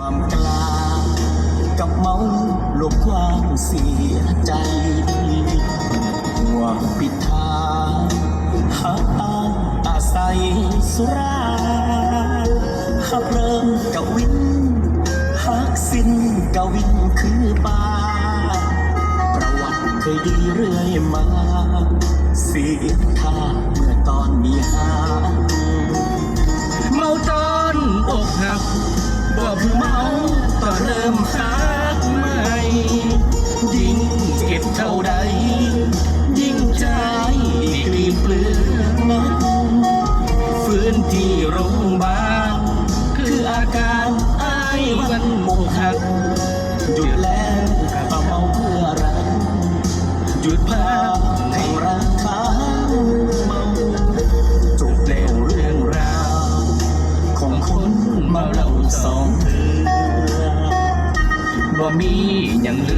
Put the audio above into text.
ความกล้ากับเมาลบความเสียใจหวังปิดทางหาอางอาศัยสุราหักเริ่มกับวินหักสิ้นกับวินคือบาประวัติเคยดีเรื่อยมา เสียท่าเเมาต่อเริ่มหักใหม่ยิ่งเจ็บเท่าใด ยิ่งใจกลีบเปลือกน้ำฟื้นที่โรงพยาบาลคืออาการไอายวันมงหักหยุดแล้วเอาเมาเพื่อรักหยุดภาพ มีอย่างเหลือ